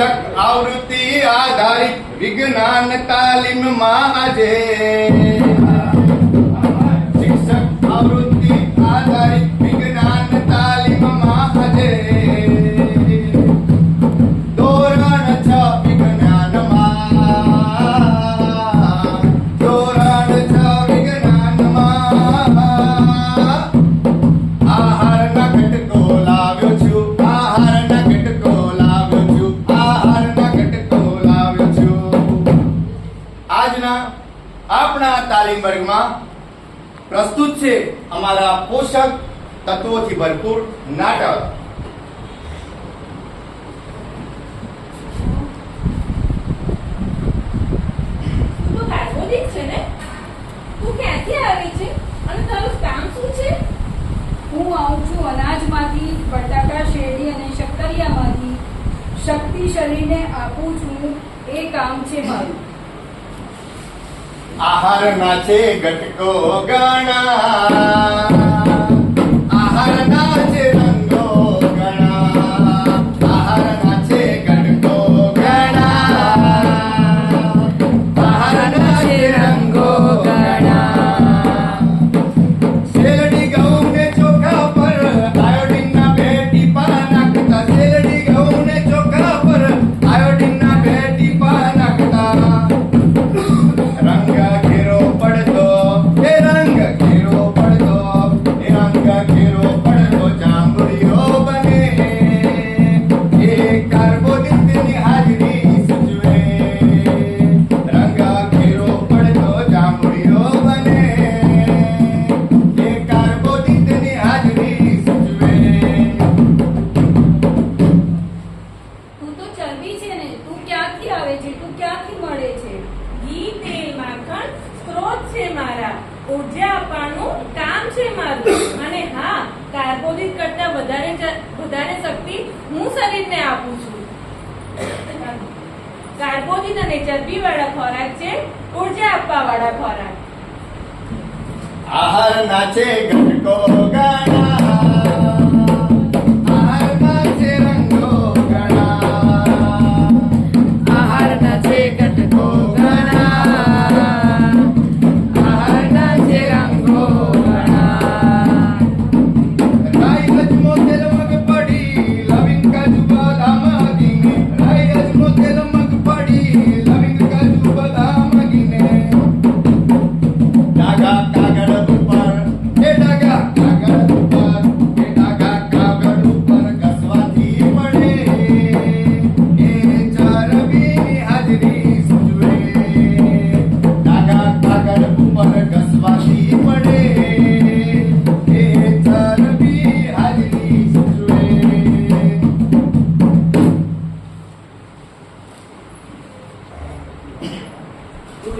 આવૃત્તિ આધારિત વિજ્ઞાન તાલીમમાં આજે. શિક્ષક આવૃત્તિ આજના આપણા તાલીમ વર્ગમાં પ્રસ્તુત છે અમારા પોષક તત્વોથી ભરપૂર નાટક. હું આવું છું અનાજમાંથી, બટાકા શેરડી અને શક્કરિયામાંથી. શક્તિ શરીરને આપું છું. એ કામ છે મારું. આહારના છે ઘટકો ગણા મારા. ઊર્જા આપવાનું કામ છે મારું. અને હા, કાર્બોદિત કરતા વધારે વધારે શક્તિ હું શરીરને આપું છું. કાર્બોદિત અને ચરબી વાળા ખોરાક છે ઊર્જા આપવા વાળા ખોરાક. આહાર નાચે ઘટકો ગણા Vamos,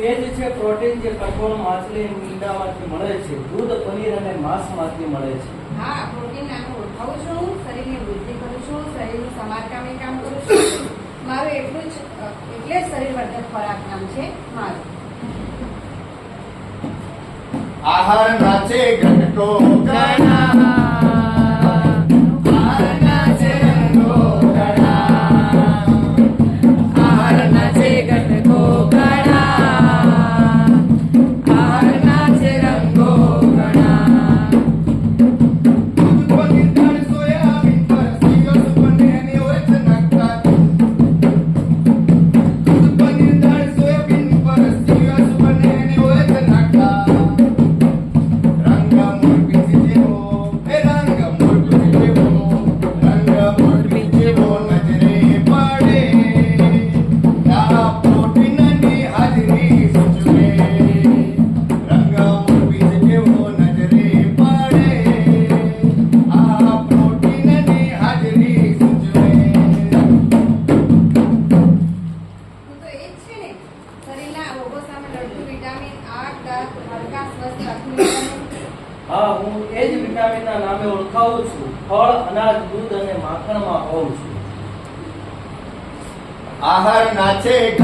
એ જ છે પ્રોટીન જે કઠોળ માછલી ઈંડામાંથી મળે છે દૂધ પનીર અને માંસમાંથી મળે છે. હા પ્રોટીન નાનું ઓળખાવું છું શરીરની વૃદ્ધિ કરું છું શરીરનું સમારકામે કામ કરું છું. મારું એટલું જ એટલે જ શરીરવર્ધક ખોરાક નામ છે મારું. આહારના છે હા, હું એ જ વિટામિનના નામે ઓળખાવું છું. ફળ, અનાજ, દૂધ અને માખણમાં હોઉં છું. આહાર નાચે